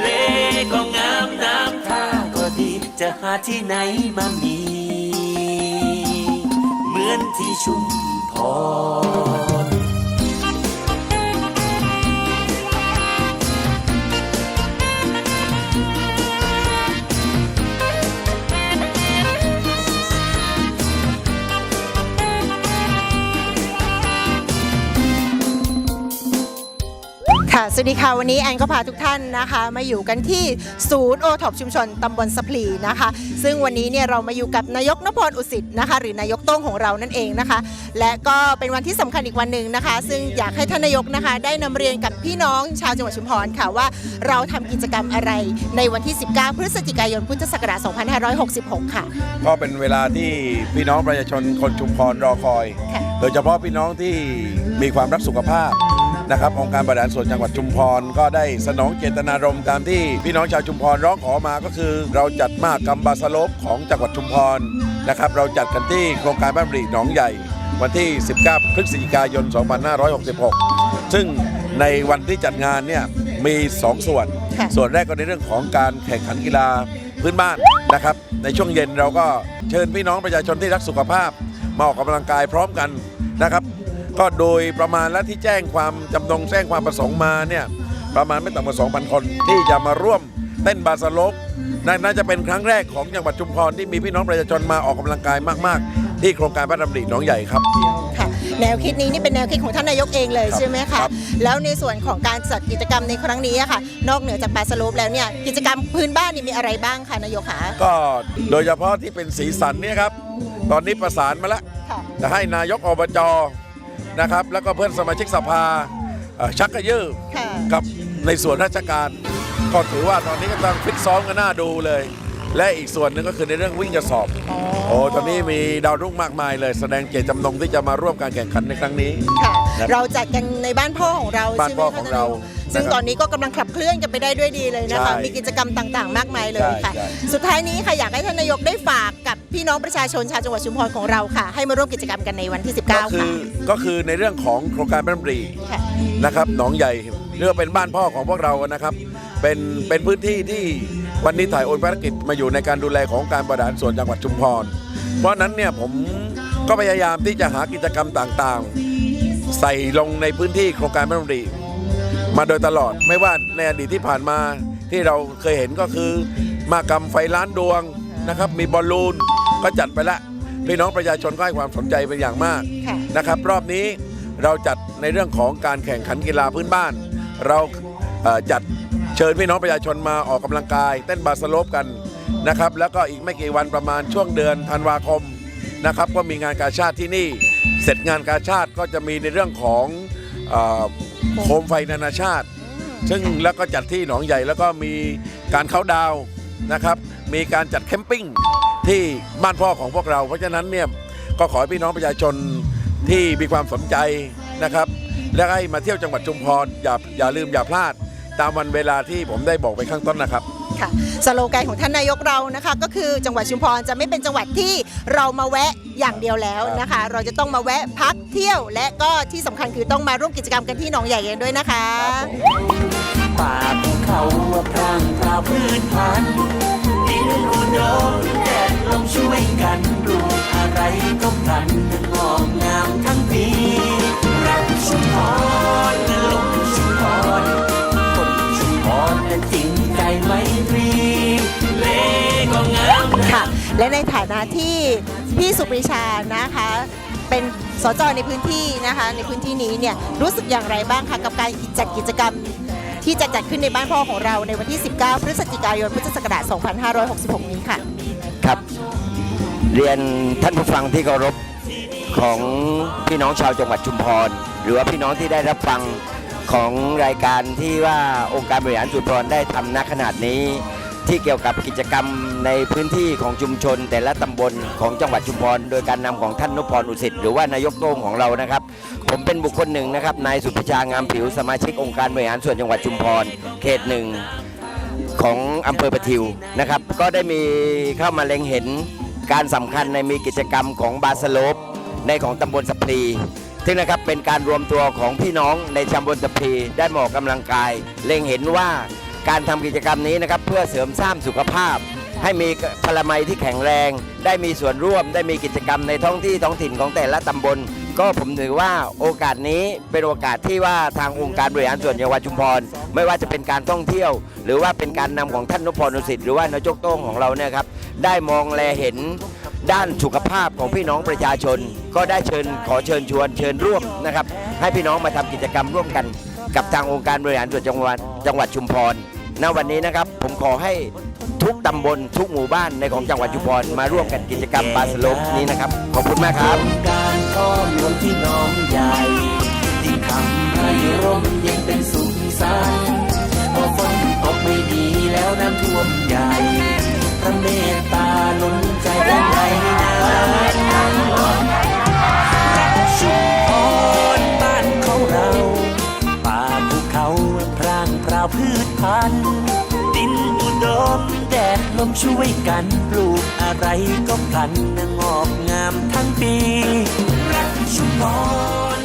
เลก็งามน้ำท่าก็ดี จะหาที่ไหนมามี เหมือนที่ชุมพร สวัสดีค่ะ วันนี้แอนก็พาทุกท่านนะคะ มาอยู่กันที่ศูนย์โอท็อปชุมชนตำบลสะพลีนะคะ ซึ่งวันนี้เนี่ยเรามาอยู่กับนายกนพรอุสิตนะคะ หรือนายกโต้งของเรานั่นเองนะคะ และก็เป็นวันที่สำคัญอีกวันหนึ่งนะคะ ซึ่งอยากให้ท่านนายกนะคะ ได้นำเรียนกับพี่น้องชาวจังหวัดชุมพรค่ะว่าเราทำกิจกรรมอะไรในวันที่ 19 พฤศจิกายนพุทธศักราช 2566 ค่ะ ก็เป็นเวลาที่พี่น้องประชาชนคนชุมพรรอคอยค่ะโดยเฉพาะพี่น้องที่มีความรักสุขภาพ นะครับองค์การบริหารส่วนจังหวัดชุมพร ก็ได้สนองเจตนารมณ์ตามที่พี่น้องชาวชุมพรร้องขอมาก็คือ เราจัดมากกรรมบาสลบของจังหวัดชุมพรนะครับเราจัดกันที่โครงการบ้านบริหนองใหญ่ วันที่ 19 พฤศจิกายน 2566 ซึ่งในวันที่จัดงานเนี่ยมี 2 ส่วนค่ะส่วนแรกก็ในเรื่องของการแข่งขันกีฬาพื้นบ้านนะครับ ในช่วงเย็นเราก็เชิญพี่น้องประชาชนที่รักสุขภาพ มาออกกำลังกายพร้อมกันนะครับ ก็โดยประมาณและที่แจ้งความจำนงแจ้งความประสงค์มาเนี่ยประมาณไม่ต่ำกว่า 2,000 คนที่จะมาร่วมเต้นบาสโลปนาน่าจะเป็นครั้งแรกของจังหวัดชุมพรที่มีพี่น้องประชาชนมาออกกำลังกายมาก ๆ ที่โครงการพระดำริหนองใหญ่ครับค่ะแนวคิดนี้นี่เป็นแนวคิดของท่านนายกเองเลยครับใช่ไหมครัคะบแล้วในส่วนของการจัดกิจกรรมในครั้งนี้อะค่ะ นอกเหนือจากปาสโลปแล้วเนี่ยกิจกรรมพื้นบ้านนี่มีอะไรบ้างคะนายกคะก็โดยเฉพาะที่เป็นสีสันเนี่ยครับตอนนี้ประสานมาแล้วค่ะจะให้นายกอบจ นะครับ แล้วก็เพื่อนสมาชิกสภาเอ่อชักกระยือค่ะ กับในส่วนราชการ ก็ถือว่าตอนนี้กำลังฟิตซ้อมกันหน้าดูเลย และอีกส่วนหนึ่งก็คือในเรื่องวิ่งกระสอบ อ๋อ โอ้ตอนนี้มีดาวรุ่งมากมายเลย แสดงเจตจำนงที่จะมาร่วมการแข่งขันในครั้งนี้ ค่ะ ครับเราจัดกันในบ้านพ่อของเราบ้านใช่ไหมพ่อคะของเราท่นนยกซึ่งนะครับตอนนี้ก็กำลังขับเคลื่อนกันไปได้ด้วยดีเลยนะคะ ใช่มีกิจกรรมต่างๆ มากมายเลยค่ะ ใช่ใช่ สุดท้ายนี้ค่ะอยากให้ท่านนายกได้ฝากกับ พี่น้องประชาชนชาวจังหวัดชุมพรของเราค่ะ ให้มาร่วมกิจกรรมกันในวันที่ ก็19 คืค่ะ อก็คือในเรื่องของโครงการบ้านบรีค่ะ นะครับหนองใหญ่เรียกว่าเป็นบ้านพ่อของพวกเรานะครับ เป็นเป็นพื้นที่ที่วันนี้ถ่ายโอนภารกิจมาอยู่ในการดูแลของการบริหารส่วนจังหวัดชุมพร เพราะฉะนั้นเนี่ยผมก็พยายามที่จะหากิจกรรมต่างๆ ใส่ลงในพื้นที่โครงการบ้านบรี มาโดยตลอดไม่ว่าในอดีตที่ผ่านมาที่เราเคยเห็นก็คือมากรรมไฟล้านดวง นะครับ มีบอลลูนก็จัดไปละพี่น้องประชาชนก็ให้ความสนใจเป็นอย่างมากค่ะ นะครับ รอบนี้เราจัดในเรื่องของการแข่งขันกีฬาพื้นบ้าน เราเอ่อจัดเชิญพี่น้องประชาชนมาออกกำลังกาย เต้นบาสโลปกันนะครับ แล้วก็อีกไม่กี่วันประมาณช่วงเดือนธันวาคมนะครับ ก็มีงานกาชาติที่นี่ เสร็จงานกาชาติก็จะมีในเรื่องของเออโคมไฟนานาชาติ ซึ่งแล้วก็จัดที่หนองใหญ่แล้วก็มีการเข้าน์ดาวน์นะครับ มีการจัดแคมปิ้งที่บ้านพ่อของพวกเรา เพราะฉะนั้นเนี่ยก็ขอให้พี่น้องประชาชนที่มีความสนใจนะครับ และให้มาเที่ยวจังหวัดชุมพรอย่าอย่าลืมอย่าพลาด ตามวันเวลาที่ผมได้บอกไปข้างต้นนะครับค่ะสโลแกนของท่านนายกเรานะคะก็คือจังหวัดชุมพรจะไม่เป็นจังหวัดที่เรามาแวะอย่างเดียวแล้วนะคะ เราจะต้องมาแวะพักเที่ยว และก็ที่สำคัญคือต้องมาร่วมกิจกรรมกันที่หนองใหญ่กันด้วยนะคะป่าภูเขาว่าพรางพราวพืชพัน ธุ์ดินอุดมแดดลมช่วยกันปลูกอะไรก็พันงอกงามทั้งปีรักชุมพรลงชุมพรคนชุมพรและจริงใจไมตรีเลก็งามค่ะและในฐานะที่พี่สุปรีชานะคะเป็นสจในพื้นที่นะคะในพื้นที่นี้เนี่ยรู้สึกอย่างไรบ้างคะกับการจัดกิจกรรม ที่จะจัดขึ้นในบ้านพ่อของเราในวันที่ 19 พฤศจิกายน พุทธศักราช 2566 นี้ค่ะ ครับ เรียนท่านผู้ฟังที่เคารพของพี่น้องชาวจังหวัดชุมพร หรือว่าพี่น้องที่ได้รับฟังของรายการที่ว่าองค์การบริหารส่วนพรได้ทำณขนาดนี้ ที่เกี่ยวกับกิจกรรม ในพื้นที่ของชุมชน แต่ละตำบลของจังหวัดชุมพร โดยการนำของท่านนุพรอุสิตหรือว่านายกโต้งของเรานะครับ ผมเป็นบุคคลหนึ่งนะครับนายสุพิชางามผิวสมาชิกองค์การบริหารส่วนจังหวัดชุมพร เขตหนึ่งของอำเภอประทิวนะครับ ก็ได้มีเข้ามาเล็งเห็นการสำคัญในมีกิจกรรมของบาสโลปในของตำบลสะพลีซึ่งนะครับเป็นการรวมตัวของพี่น้องในตำบลสะพลีได้หมออกกำลังกาย เล็งเห็นว่าการทำกิจกรรมนี้นะครับเพื่อเสริมสร้างสุขภาพ ให้มีพลามัยที่แข็งแรง ได้มีส่วนร่วม ได้มีกิจกรรมในท้องที่ท้องถิ่นของแต่ละตำบล ก็ผมถือว่าโอกาสนี้เป็นโอกาสที่ว่าทางองค์การบริหารส่วนจังหวัดชุมพร ไม่ว่าจะเป็นการท่องเที่ยว หรือว่าเป็นการนำของท่านนพพรนุสิทธิ์หรือว่านายกโต้งของเราเนี่ยครับได้มองแลเห็นด้านสุขภาพของพี่น้องประชาชน ก็ได้เชิญขอเชิญชวนเชิญร่วมนะครับ ให้พี่น้องมาทำกิจกรรมร่วมกัน กับทางองค์การบริหารส่วนจังหวัดจังหวัดชุมพรณวันนี้นะครับ ผมขอให้ ทุกตำบลทุกหมู่บ้านในของจังหวัดชุมพรมาร่วมกันกิจกรรมบาสโลปนี้นะครับ ขอบคุณมากครับ การก้อนรวมที่น้องใหญ่ที่ทำให้ร่มเย็นเป็นสุขสันต์พอฝนตกไม่ดีแล้วน้ำท่วมใหญ่พระเมตตาล้นใจดังไรนะชุมพรบ้านของเรา ป่าภูเขาพร่างพราวพืชพันธุ์ดินอุ ดมแดดลมช่วยกันปลูกอะไรก็พลันงอกงามทั้งปี รักชุมพร